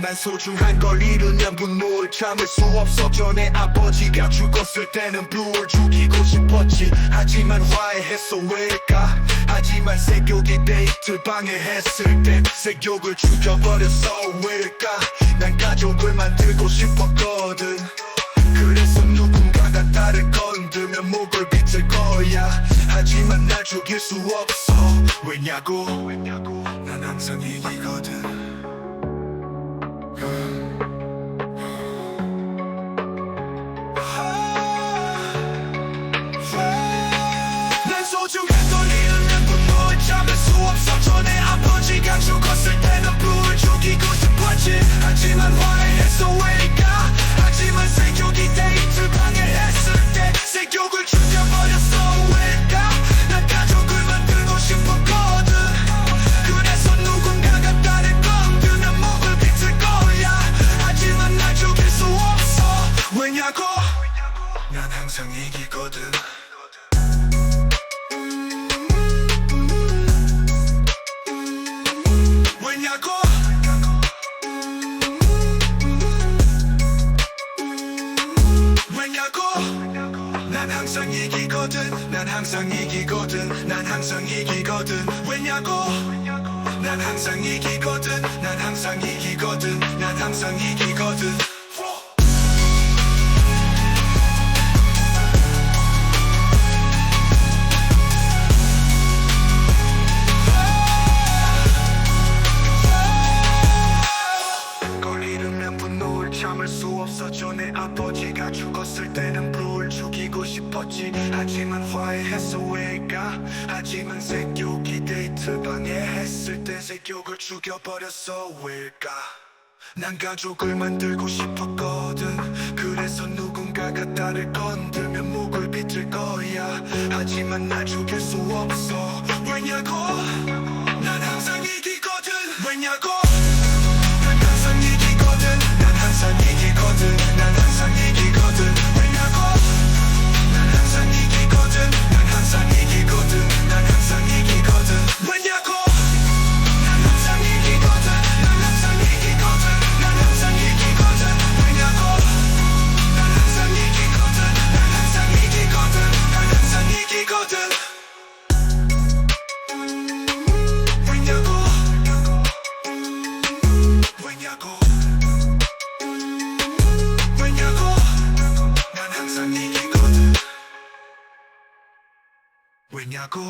난 소중한 걸 잃으면 분노를 참을 수 없었죠 내 아버지가 죽었을 때는 blue 죽이고 싶었지. 하지만 화해했어. 왜일까? 하지만 새벽이 데이트 방해했을 때 새벽을 죽여버렸어. 왜일까? 난 가족을 만들고 싶었거든. 그래서 누군가가 나를 건들면 목을 비틀 거야. 하지만 날 죽일 수 없어. 왜냐고? 난 항상 이기거든 화해했어 왜일까? 하지만 세격이 데이트 방해했을 때 세격을 죽여버렸어 왜일까? 난 가족을 만들고 싶었거든. 그래서 누군가가 나를 건드면 목을 비틀 거야. 하지만 날 죽일 수 없어. 왜냐고? 난 항상 이기거든 왜냐고 난 항상 이기거든 난 항상 이기거든 난 항상 이기거든. 왜냐고? 난 항상 이기거든 난 항상 이기거든 난 항상 이기거든 내 아버지가 죽었을 때는 불을 죽이고 싶었지. 하지만 화해했어 왜일까 하지만 새끼기 데이트 방해했을 때 새끼를 죽여버렸어 왜일까 난 가족을 만들고 싶었거든. 그래서 누군가가 나를 건들면 목을 비틀 거야. 하지만 날 죽일 수 없어. 왜냐고 왜냐고 왜냐고 난 항상 이기거든 왜냐고